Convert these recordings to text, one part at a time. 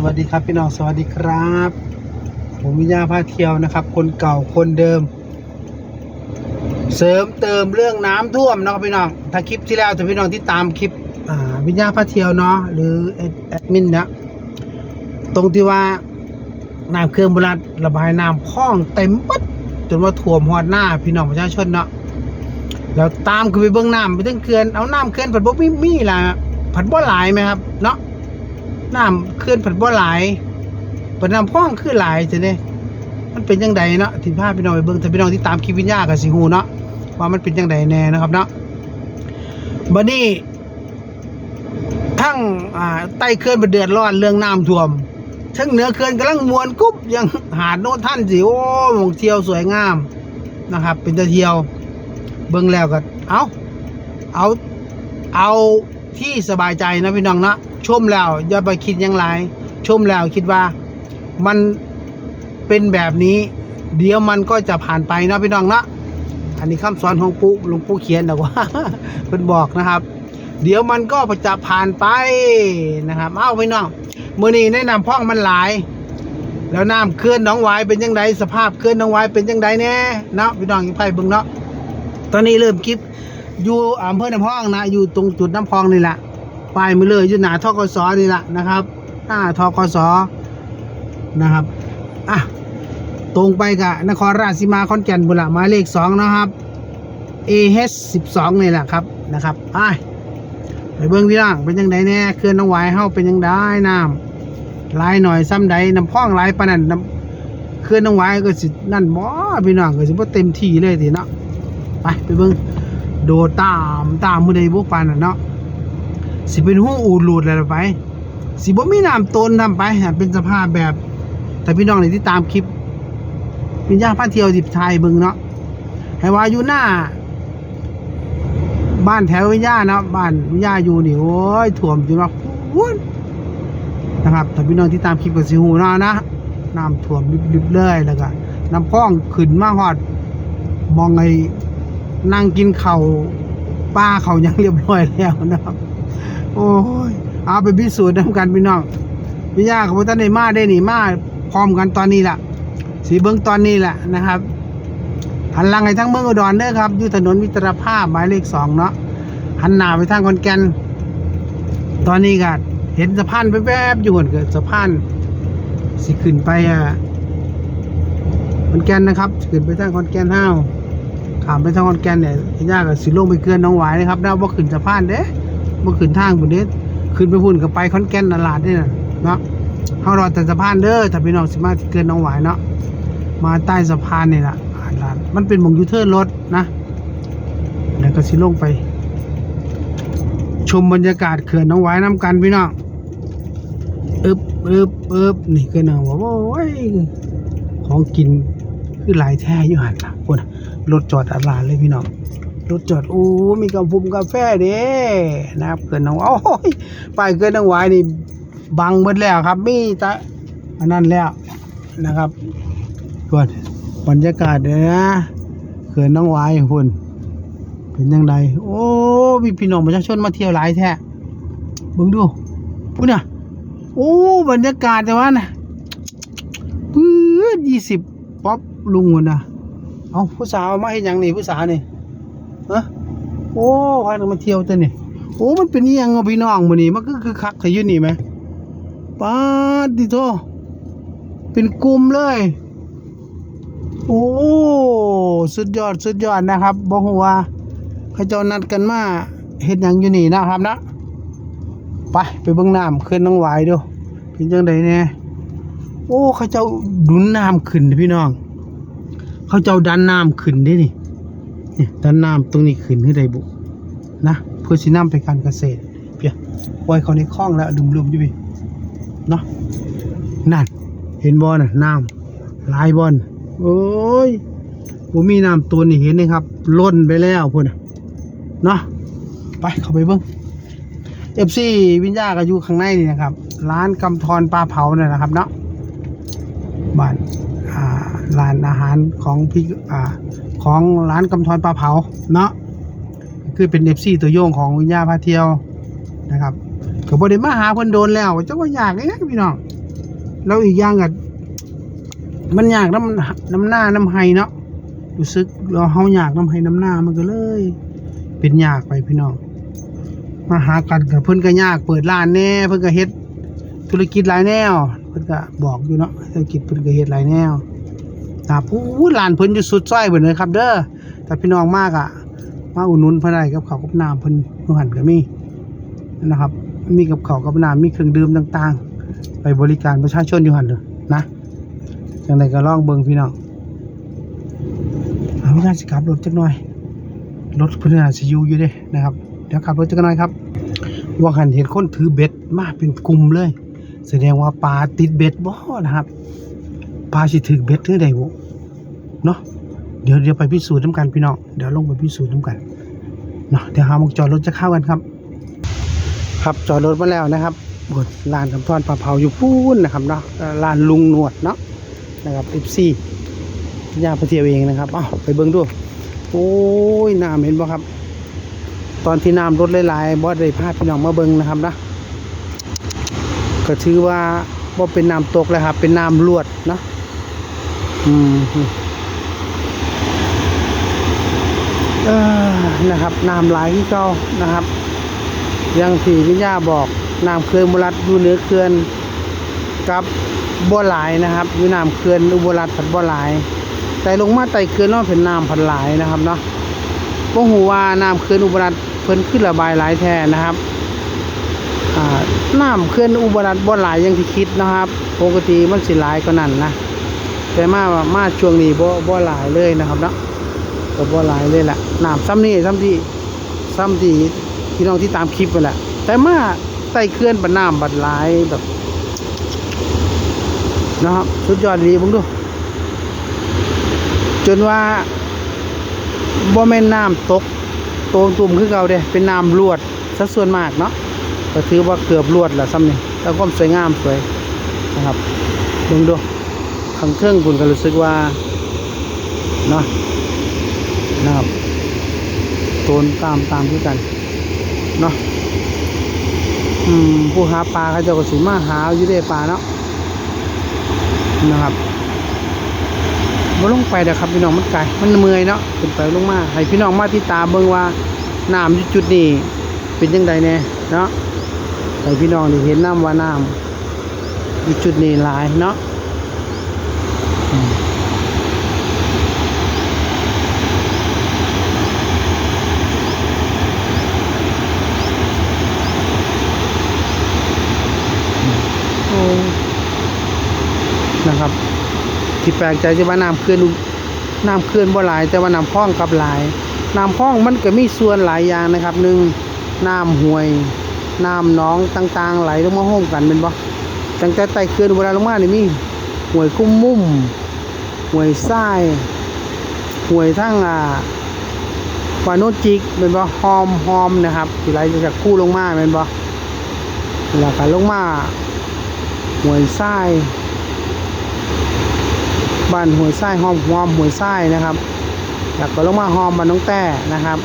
สวัสดีครับพี่น้องสวัสดีครับ ผมวิญญาพาเที่ยวนะครับ คนเก่าคนเดิม เสริมเติมเรื่องน้ำท่วมนะครับพี่น้องถ้าคลิปที่แล้วถ้าพี่น้องที่ตามคลิปอ่าวิญญาพาเที่ยวเนาะหรือแอดมินเนี่ยตรงที่ว่าน้ำเครื่องบรัดระบายน้ำพ่องเต็มปัดจนว่าท่วมหอดหน้าพี่น้องประชาชนเนาะแล้วตามคือไปเบื้องน้ำไปถึงเขื่อนเอาน้ำเขื่อนผัดบ่มีมีล่ะผัดบ่หลายไหมครับเนาะ น้ำขึ้นผัดบ่หลายปันน้ำพ่องคือหลายจะเนี่ยมันเป็นยังไงเนาะที่พาพี่น้องไปเบิ่งถ้าพี่น้องที่ตามคลิปวิญญากับสิฮูเนาะว่ามันเป็นยังไงแน่นะครับเนาะบัดนี้ทั้งอ่าใต้เขื่อนบ่เดือดร้อนเรื่องน้ำท่วมทั้งเหนือเขื่อนกำลังมวนกุ๊บยังหาดโน่นท่านสิโอ้หมองเที่ยวสวยงามนะครับ เป็นตะเที่ยว เบิ่งแล้วก็เอาเอาเอาที่สบายใจนะพี่น้องนะ ชมแล้วอย่าไปคิดยังไรชมแล้วคิดว่ามันเป็นแบบนี้ เดี๋ยวมันก็จะผ่านไปนะพี่น้องนะอันนี้คำสอนของปู่หลวงปู่เขียนนะว่าเพิ่นบอกนะครับ เดี๋ยวมันก็จะผ่านไปนะครับ เอาพี่น้องมื้อนี้แนะนำพ่องมันหลาย แล้วน้ำเคลื่อนน้องวายเป็นยังไงสภาพเคลื่อนน้องวายเป็นยังไงแน่เนาะพี่น้องอย่าไปบิ่งเนาะตอนนี้เริ่มคลิปอยู่อำเภอน้ำพองนะอยู่ตรงจุดน้ำพองนี่แหละ ปลายมือเลยอยู่หนาทกศนี่แหละนะครับ หน้าทกศนะครับอะตรงไปกับนครราชสีมาขอนแก่นบุรีหมายเลขสองนะครับ AH สิบสองนี่แหละครับนะครับไปไปเบิ้งพี่น้องเป็นยังไงแน่เคลื่อนน้องไหวายเฮาเป็นยังได้น้ำลายหน่อยซ้ำใดน้ำพองลายปนนันน้ำเคลื่อนน้องไหวายก็สินั่นบ่พี่น้องก็สิบ่เต็มที่เลยทีเนาะไปไปเบิ้งโดดตามตามมือใดบุกปานน่ะเนาะ สิเป็นหูอูดหลุดอะไรไป สิบ่มีน้ำต้นทำไปเป็นสภาพแบบ แต่พี่น้องในที่ตามคลิปวิญญาณพาเที่ยวสิบชายบิ่งเนาะให้ว่าอยู่หน้า บ้านแถววิญญาณเนาะบ้านวิญญาอยู่นี่โอ้ยถ่วมจนว่าพูนนะครับแต่พี่น้องที่ตามคลิปกับสิหูเนาะนะน้ำท่วมริบๆเลยแล้วก็น้ำพ้องขึ้นมาฮอด มองไอ้นั่งกินเข่าป้าเขายังเรียบร้อยแล้วนะครับ โอ้ยเอาไปพิสูจน์นำกันพี่น้องพี่ย่าขบอกท่านในมาได้หนีมาพร้อมกันตอนนี้แหละสีเบิ้งตอนนี้แหละนะครับหันหลังให้ทั้งเมืองอุดรเด้อครับอยู่ถนนมิตรภาพหมายเลขสองเนาะหันหน้าไปทางคอนแกนตอนนี้ก็เห็นสะพานแวบๆอยู่เหมือนกับสะพานสิขึ้นไปอะคอนแกนนะครับขึ้นไปทางคอนแกนห้าวขามไปทางคอนแกนเนี่ยยากกับสิลงไปเกลือนน้องหวายนะครับนะว่าขึ้นสะพานเด้ ว่าขึ้นทางบุนเด้ขึ้นไปพุ่นกับไปคอนแก่นตลาดนี่นะเนาะเขารอแต่สะพานเด้อถ้าพี่น้องสิมาที่เกลือนน้องหวายเนาะมาใต้สะพานนี่แหละอ่านร้านมันเป็นมงยูเทิร์นรถนะแล้วก็สิลงไป ชมบรรยากาศเขื่อนน้องหวายน้ำกันพี่น้องอึบอึบอึบนี่เขื่อนน้องหวายโอ้ยของกินคือหลายแท้อยู่หันละพุ่นรถจอดอาลานเลยพี่น้อง รถจอดโอ้มีกาแฟกาแฟเด้นะครับเกินน้องโอ้ยไปเกินน้องหวายนี่บังหมดแล้วครับ มีแต่อันนั้นแล้วนะครับส่วนบรรยากาศเด้อนะเกินน้องหวายคุณเป็นยังไงโอ้มีพี่น้องประชาชนมาเที่ยวหลายแท้เบิ่งดูพูดน่ะโอ้บรรยากาศแต่ว่าน่ะปื้อยี่สิบป๊อปลุงหุ่นน่ะเอาผู้สาวมาให้ยังนี่ผู้สาวนี่ ฮะโอ้พากันมาเที่ยวตัวนี่โอ้มันเป็นยังเอาพี่น้องมื้อนี้มันก็คือคักใส่อยู่นี่ไหมป้าดิโตเป็นกลุ่มเลย โอ้สุดยอดสุดยอดนะครับบ่ฮู้ว่าเขาเจ้านัดกันมาเฮ็ดหยังอยู่นี่นะครับนะไปไปเบิ่งน้ำขึ้นน้องหวายดูเป็นจังไดแน่โอ้เขาเจ้าดุนน้ำขึ้นพี่น้อง เขาเจะเอาดันน้ำขึ้นได้นี่ เนี่ยดันน้ำตรงนี้ขึ้นให้ได้บุนะเพื่อสิน้ำไปการเกษตรเพียปล่อยเขาในคลองแล้วดุมๆอยู่พี่เนาะนั่นเห็นบอลน่ะน้ำลายบอลโอ้ยผมมีน้ำตัวนี่เห็นไหมครับล้นไปแล้วพุ่นเนาะไปเข้าไปเบิ้งเอฟซีวิญญาก็อยู่ข้างในนี่นะครับ ร้านกำธรปลาเผาเนี่ยนะครับเนาะบ้านอ่าร้านอาหารของพี่อ่า ของร้านกำธรปลาเผาเนาะคือเป็นเอฟซีตัวโยงของวิญญาพาเที่ยวนะครับก็บ่ได้มาหาเพิ่นโดนแล้วเจักว่ายากเด้พี่น้องแล้วอีกอย่างก็มันยากน้ำน้ำหน้าน้ำไห้เนาะรู้สึกเราเฮายากน้ำไห้น้ำหน้ามันก็เลย เป็นยากไปพี่น้องมาหากันกับเพิ่นก็ยากเปิดร้านแน่เพิ่นก็เฮ็ดธุรกิจหลายแนวเพิ่นก็บอกอยู่เนาะธุรกิจเพิ่นก็เฮ็ดหลายแนว ครับอู้ร้านเพิ่นอยู่สุดซอยเบิดเลยครับเด้อถ้าพี่น้องมากอะมาอุดหนุนเพิ่นได้กับข้าวกับน้ำเพิ่นยู่หั่นก็มีนะครับ มีกับข้าวกับน้ำมีเครื่องดื่มต่างๆ ไปบริการประชาชนอยู่หันเด้อนะจังไดก็ลองเบิ่งพี่น้องเอาไม่ได้สิขับรถจักหน่อยรถเพิ่นน่าสิอยู่อยู่เด้นะครับเดี๋ยวขับรถจักหน่อยครับว่าหันเห็นคนถือเบ็ดมาเป็นกลุ่มเลย แสดงว่าปลาติดเบ็ดบ่นะครับ ปลาสิถือเบ็ดหรือใดบ่เนาะเดี๋ยวเดี๋ยวไปพิสูจน์น้ำกันพี่น้องเดี๋ยวลงไปพิสูจน์น้ำกันเนาะเดี๋ยวหาหมกจอดรถจะเข้ากันครับ ครับจอดรถมาแล้วนะครับบนลานกำทอนปลาเผาอยู่ปูนนะครับเนาะลานลุงหนวดเนาะนะครับ FC ย่าไปเทียวเองนะครับเอ้าไปเบิ่งดูโอ้ยน้ำเห็นบ่ครับ ตอนที่น้ำลดหลายๆบ่ได้พาพี่น้องมาเบิ่งนะครับนะก็ถือว่าบ่เป็นน้ำตกแล้วครับเป็นน้ำลวดเนาะ เออนะครับน้ำไหลที่เก่านะครับ ยังที่วิญญาบอกน้ำเขื่อนบุรัดอยู่เหนือเขื่อนกับบ่หลายนะครับอยู่น้ำเขื่อนอุบลรัฐผัดบ่หลาย แต่ลงมาไต่เขื่อนนาะเป็นน้ำพันหลายนะครับเนาะบ่ฮู้ว่าน้ำเขื่อนอุบลรัฐเพิ่นขึ้นระบายหลายแท้นะครับอ่าน้ำเขื่อนอุบลรัฐบ่หลายย่างที่คิดนะครับ ปกติมันสิหลายกว่านั้นนะ แต่มามาช่วงนี้บ่บ่หลายเลยนะครับเนาะก็บ่หลายเลยแหละน้ำซ้ำนี่ซ้ำที่ซ้ำที่พี่น้องที่ตามคลิปไปแหละแต่มาใต้เขื่อนบัดน้ำบัดหลายแบบนะครับสุดยอดดีเบิ่งดูจนว่าบ่แม่นน้ำตกโตงตุ่มคือเก่าเด้เป็นน้ำลวดซะส่วนมากเนาะก็ถือว่าเกือบลวดแหละซ้ำนี่แต่ความสวยงามสวยนะครับเบิ่งดู ข้างเทิงคุณก็รู้สึกว่าเนาะนะครับโตนตามตามคือกันเนาะอืมผู้หาปลาเขาเจ้าก็สิมาหาอยู่เด้ปลาเนาะนะครับบ่ลงไปเด้อครับพี่น้องมันไกลมันเมื่อยเนาะขึ้นไปลงมาให้พี่น้องมาติดตาเบิ่งว่าน้ำจุดนี้เป็นจังไดแน่เนาะให้พี่น้องได้เห็นน้ำว่าน้ำจุดนี้หลายเนาะอืมโอ้ นะครับ ที่แปลกใจที่ว่าน้ำเขื่อนน้ำเขื่อนบ่หลาย แต่ว่าน้ำพ้องกลับหลายน้ำพ้องมันก็มีส่วนหลายอย่างนะครับหนึ่งน้ำห้วยน้ำหนองต่างๆ ไหลลงมาห้อมกันเป็นบ่ตั้งแต่ใต้เขื่อนเวลาลงมาเนี่ยมีห้วยกุ้มมุ่มห้วยทรายห้วยทั้งอ่าวานโนจิกเป็นบ่หอมหอมนะครับที่ไหลจากคู่ลงมาเป็นบ่แล้วก็ลงมา หวยทรายบ้านหวยทรายหอมหอมหวยทรายนะครับแล้วก็ลงมาหอมบ้านน้องแต่นะครับ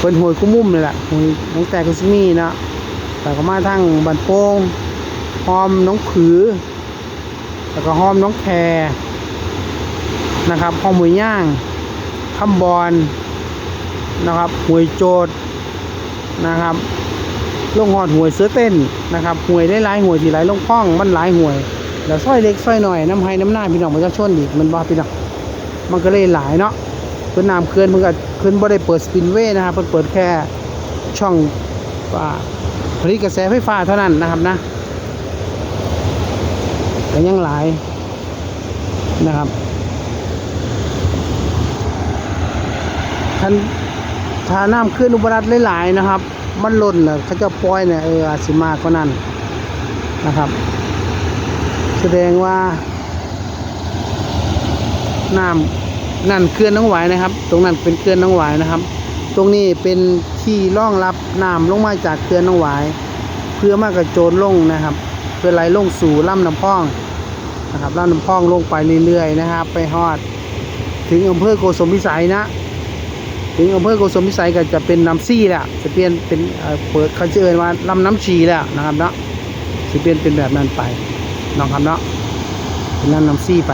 เป็นหวยกุ้มมุ่มนี่แหละหวยน้องแต่กุสมีนะแล้วก็มาทั้งบ้านโป่งหอมน้องผือ แล้วก็หอมน้องแพรนะครับหอมหวยย่างคำบอลนะครับหวยโจดนะครับ ลงหอดหวยเสื้อเต้นนะครับหวยได้หลายหวยที่ไหลลงคล้องมันหลายหวยแล้วซอยเล็กซอยหน่อยน้ำไห้น้ำหน้าพี่น้องประชาชนอีกมันบ่พี่น้องมันก็เลยหลายเนาะเพิ่นน้ำเขื่อนเพิ่นก็เพิ่อนบ่ได้เปิดสปินเวย์นะครับเพิ่นเปิดแค่ช่องว่าผลิตกระแสไฟฟ้าเท่านั้นนะครับนะก็ยังหลายนะครับท่านถ้าน้ำขึ้นอุบรัฐหลายๆนะครับ มันล้นน่ะเขาจะปล่อยเนี่ยเอออาจสิมากกว่านั้นนะครับ แสดงว่าน้ำนั่นเขื่อนน้องหวายนะครับ ตรงนั้นเป็นเขื่อนน้องหวายนะครับ ตรงนี้เป็นที่ร่องรับน้ำลงมาจากเขื่อนน้องหวาย เพื่อมากระโจนลงนะครับ เพื่อไหลลงสู่ลำน้ำพองนะครับลำน้ำพองลงไปเรื่อยๆนะครับ ไปฮอด ถึงอำเภอโกสมพิสัยนะ ถึงอำเภอโกสมพิสัยก็จะเป็นน้ำซี่แล้วจะเปลี่ยนเป็นเปิดเขาจะเอ่ยว่าลำน้ำชีแหล้วนะครับเนาะจะเปลี่ยนเป็นแบบนั้นไปน้องครับเนาะเป็นลำน้ำซี่ไป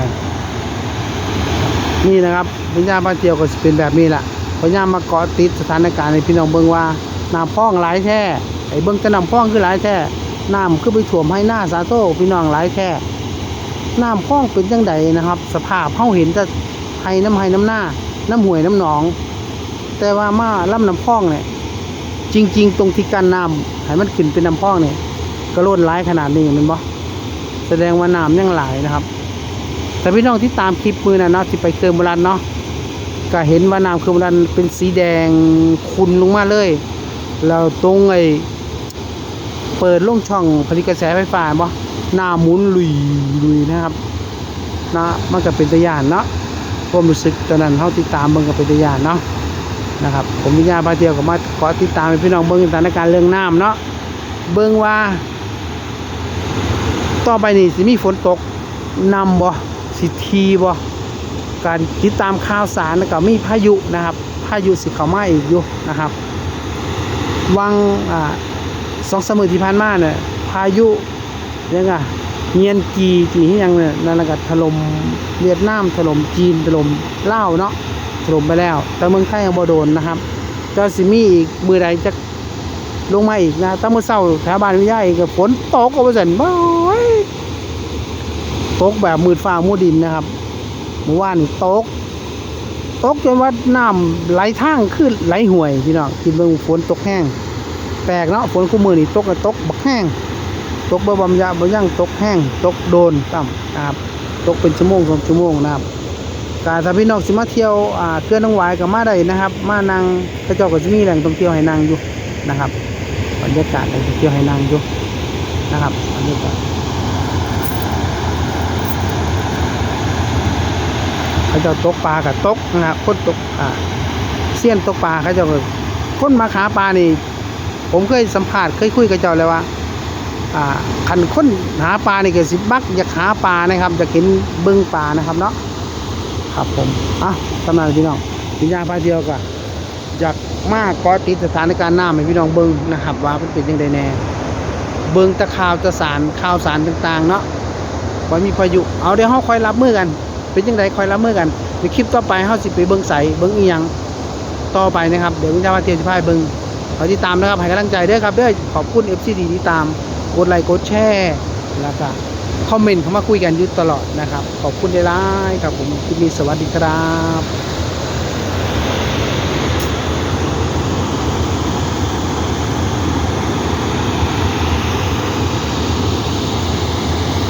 นี่นะครับพญาบ้านเจียวก็จะเป็นแบบนี้แหละพญามาเกาะติดสถานการณ์ให้พี่น้องเบิ่งว่าน้ำพ่องหลายแท้ไอ้เบิ่งแต่น้ำพ่องคือหลายแท้น้ำคือไปถ่วมให้หน้าสาโต้พี่น้องหลายแท้น้ำพ่องเป็นจังใดนะครับ สภาพเฮาเห็นแต่ไห้น้ำไห้น้ำหน้า น้ำห้วยน้ำหนอง แต่ว่ามาลำน้ำพองเนี่ยจริง ๆ ตรงที่กั้นน้ำให้มันขึ้นเป็นน้ำพองเนี่ยก็ล้นหลายขนาดนี้แมันบ่แสดงว่าน้ำยังหลายนะครับ แต่พี่น้องที่ตามคลิปมือนะเนาะที่ไปเติมโบราณเนาะก็เห็นว่าน้ำคือโบราณเป็นสีแดงขุ่นลงมาเลยแล้วตรงไอ้เปิดลงช่องผลิตกระแสไฟฟ้าบ่หน้าหมุนลุยลุยนะครับนะมันก็เป็นตะยานเนาะความรู้สึกตอนนั้นเฮาติดตามเบิ่งก็เป็นตะยานเนาะ นะครับ ผมวิญญาณพาเที่ยวก็มาขอติดตามพี่น้องเบิ่งสถานการณ์เรื่องน้ำเนาะเบิ่งว่า ต่อไปนี่สิมีฝนตกนำบ่สิทีบ่การติดตามข่าวสารแล้วก็มีพายุนะครับ พายุสิเข้ามาอีกอยู่นะครับ วังอ่าสองสามมือที่ผ่านมาเนี่ยพายุยังไงเงียนกีจีที่ยังเนี่ยนั่นแหละก็ถล่มเวียดนามถล่มจีนถล่มลาวเนาะ ถล่มไปแล้ว แต่เมืองไทยยังบ่โดนนะครับก็สิมีอีกมือใดจะลงมาอีกนะตั้งมือเช้าแถวบ้านวิทยาอีกฝนตกก็บ่ซั่นบ่ยตกแบบมืดฟ้ามืดดินนะครับเมื่อวานตกตกจนว่าน้ำไหลทางขึ้นไหลห่วยพี่น้องคิดเบิ่งฝนตกแห้งแปลกเนาะฝนคู่มือนี่ตกก็ตกบักแห้งตกบ่บำยะบ่ยั่งตกแห้งตกโดนต่ำนะครับตกเป็นชั่วโมงสองชั่วโมงนะครับ กาถ้าพี่น้องสิมาเที่ยวอ่าเขื่อนน้องหวายก็มาได้นะครับ มานั่งพระเจ้าก็จะมีแหล่งท่องเที่ยวให้นั่งอยู่นะครับบรรยากาศแหล่งท่องเที่ยวให้นั่งอยู่นะครับบรรยากาศเขาเจ้าตกปลากับตกนะครับคนตกอ่าเสี้ยนตกปลาเขาเจ้าคนมาขาปลานี่ผมเคยสัมภาษณ์เคยคุยกับเจ้าเลยว่าอ่าคันคนหาปลานี่ก็สิบักอยากหาปลานะครับจะกินเบิ้งปลานะครับเนาะ ครับผมอะสำหรับพี่น้องพิญญาพาเที่ยวก็อยากมากก็ติดสถานการณ์น้ำให้พี่น้องเบิ้งนะครับ ว่ามันเป็นยังไงแน่เบิ้งตะข่าวตะสารข่าวสารต่างๆ เนาะว่ามีพายุเอาเดี๋ยวเฮาคอยรับมือกัน เป็นยังไงคอยรับมือกันในคลิปต่อไปเฮาสิไปเบิ้งใสเบิ้งอีหยังต่อไปนะครับเดี๋ยววิญญาพาเที่ยวสิพาไปเบิ้งขอติดตามนะครับให้กำลังใจด้วยครับด้วยขอบคุณ FCD ที่ตามกดไลค์กดแชร์แล้วก็ คอมเมนต์เข้ามาคุยกันอยู่ตลอดนะครับ ขอบคุณได้ไลายครับผมคุณมีสวัสดีครับ